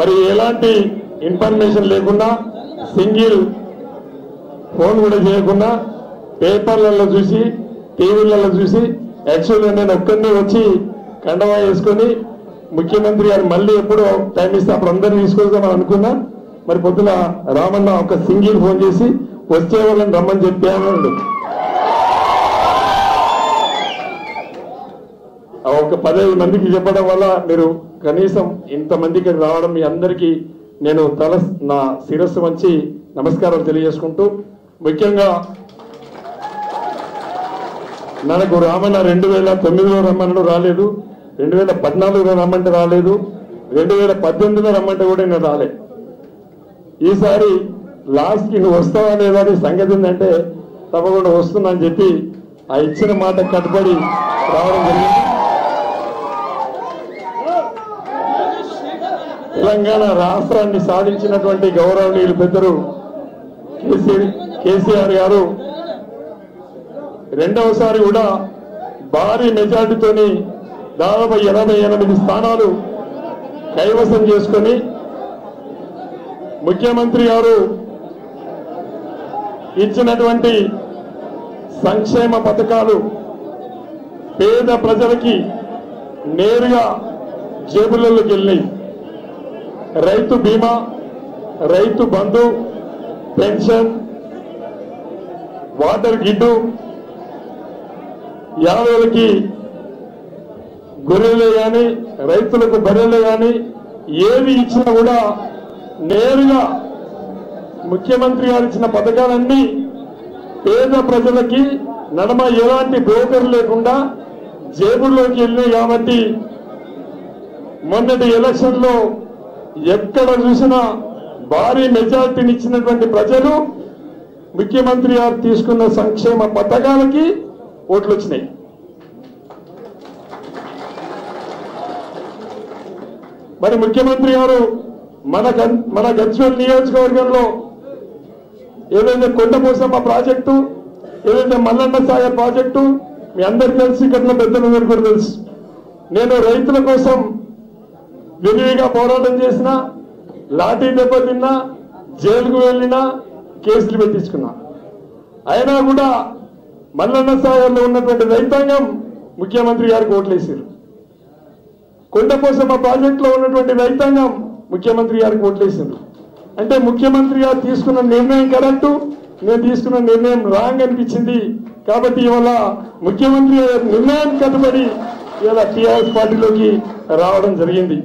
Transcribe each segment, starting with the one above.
మరి ఎలాంటి ఇన్ఫర్మేషన్ లేకుండా సింగిల్ ఫోన్ కూడా చేయకుండా పేపర్లలో చూసి టీవీలలో చూసి యాక్చువల్గా నేను ఒక్కడిని వచ్చి కండవా వేసుకొని ముఖ్యమంత్రి గారు మళ్ళీ ఎప్పుడు టైం ఇస్తే అప్పుడు అందరినీ తీసుకొస్తామని అనుకున్నా. మరి పొద్దున రామన్న ఒక సింగిల్ ఫోన్ చేసి వచ్చే వాళ్ళని రమ్మని చెప్పాను ఆ ఒక పదహైదు మందికి చెప్పడం వల్ల మీరు కనీసం ఇంతమందికి రావడం మీ అందరికీ నేను తల నా శిరస్సు వంచి నమస్కారం తెలియజేసుకుంటూ ముఖ్యంగా నాకు రామన్న రెండు వేల తొమ్మిదిలో రమ్మన్నాడు రాలేదు రెండు వేల పద్నాలుగులో రమ్మంటే రాలేదు రెండు వేల పద్దెనిమిదిలో రమ్మంటే కూడా నేను రాలే. ఈసారి లాస్ట్కి నువ్వు వస్తావా లేదా అని సంగతి ఏంటంటే తప్పకుండా వస్తుందని చెప్పి ఆ ఇచ్చిన మాట కట్టుబడి రావడం జరిగింది. తెలంగాణ రాష్ట్రాన్ని సాధించినటువంటి గౌరవనీయులు పెద్దలు కేసీ కేసీఆర్ గారు రెండవసారి కూడా భారీ మెజార్టీతోని దాదాపు ఎనభై ఎనిమిది స్థానాలు కైవసం చేసుకొని ముఖ్యమంత్రి గారు ఇచ్చినటువంటి సంక్షేమ పథకాలు పేద ప్రజలకి నేరుగా జేబులలోకి వెళ్ళినాయి. రైతు బీమా రైతు బంధు పెన్షన్ వాటర్ గిడ్డు యాదవులకి గొర్రెలే కానీ రైతులకు బర్రెలే కానీ ఏవి ఇచ్చినా కూడా నేరుగా ముఖ్యమంత్రి గారు ఇచ్చిన పథకాలన్నీ పేద ప్రజలకి నడమ ఎలాంటి బ్రోకర్ లేకుండా జేబుల్లోకి వెళ్ళినాయి కాబట్టి మొన్నటి ఎలక్షన్లో ఎక్కడ చూసినా భారీ మెజార్టీని ఇచ్చినటువంటి ప్రజలు ముఖ్యమంత్రి గారు తీసుకున్న సంక్షేమ పథకాలకి ఓట్లు వచ్చినాయి మరి ముఖ్యమంత్రి గారు మన మన గజ్వేల్ నియోజకవర్గంలో ఏదైతే కొండపోసమ్మ ప్రాజెక్టు ఏదైతే మల్లన్న సాగర్ ప్రాజెక్టు మీ అందరికి తెలిసి ఇక్కడ పెద్దలందరూ కూడా తెలుసు. నేను రైతుల కోసం విరివిగా పోరాటం చేసినా లాఠీ దెబ్బ తిన్నా జైలుకు వెళ్ళినా కేసులు పెట్టించుకున్నా. అయినా కూడా మల్లన్న సాగర్లో ఉన్నటువంటి రైతాంగం ముఖ్యమంత్రి గారికి ఓట్లేసారు కొండపోసమ్మ ప్రాజెక్టులో ఉన్నటువంటి రైతాంగం ముఖ్యమంత్రి గారికి ఓట్లేసారు అంటే ముఖ్యమంత్రి గారు తీసుకున్న నిర్ణయం కరెక్టు నేను తీసుకున్న నిర్ణయం రాంగ్ అనిపించింది. కాబట్టి ఇవాళ ముఖ్యమంత్రి గారి నిర్ణయానికి కట్టుబడి ఇవాళ టీఆర్ఎస్ పార్టీలోకి రావడం జరిగింది.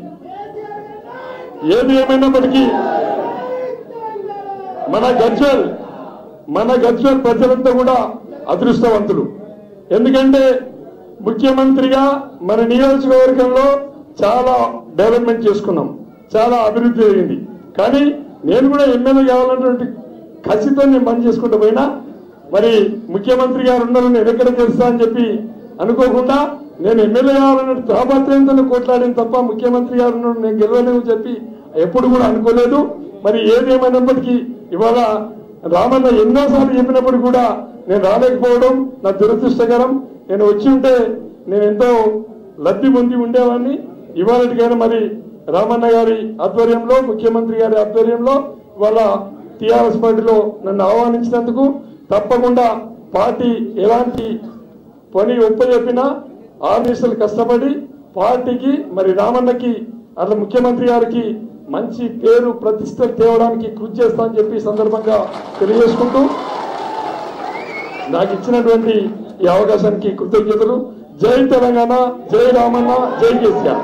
ఏది ఏమైనప్పటికీ మన గజ్వల్ మన గజ్వల్ ప్రజలంతా కూడా అదృష్టవంతులు. ఎందుకంటే ముఖ్యమంత్రిగా మన నియోజకవర్గంలో చాలా డెవలప్మెంట్ చేసుకున్నాం. చాలా అభివృద్ధి జరిగింది. కానీ నేను కూడా ఎమ్మెల్యే కావాలన్నటువంటి కసితో నేను పని చేసుకుంటూ పోయినా మరి ముఖ్యమంత్రి గారు ఉన్నారు నేను ఎక్కడ చేస్తా అని చెప్పి అనుకోకుండా నేను ఎమ్మెల్యే కావాలన్నట్టు తాపత్రయంతో కొట్లాడిన తప్ప ముఖ్యమంత్రి గారు నేను గెలవలేమని చెప్పి ఎప్పుడు కూడా అనుకోలేదు. మరి ఏదేమైనప్పటికీ ఇవాళ రామన్న ఎన్నోసార్లు చెప్పినప్పుడు కూడా నేను రాలేకపోవడం నా దురదృష్టకరం. నేను వచ్చి ఉంటే నేను ఎంతో లబ్ధి పొంది ఉండేవాడిని. ఇవాళకైనా మరి రామన్న గారి ఆధ్వర్యంలో ముఖ్యమంత్రి గారి ఆధ్వర్యంలో ఇవాళ టీఆర్ఎస్ పార్టీలో నన్ను ఆహ్వానించినందుకు తప్పకుండా పార్టీ ఎలాంటి పని ఒప్పజెప్పినా ఆర్మీసులు కష్టపడి పార్టీకి మరి రామన్నకి అట్లా ముఖ్యమంత్రి గారికి మంచి పేరు ప్రతిష్ట తేవడానికి కృషి చేస్తా అని చెప్పి సందర్భంగా తెలియజేసుకుంటూ నాకు ఇచ్చినటువంటి ఈ అవకాశానికి కృతజ్ఞతలు. జై తెలంగాణ జై రామన్న జై కేసీఆర్.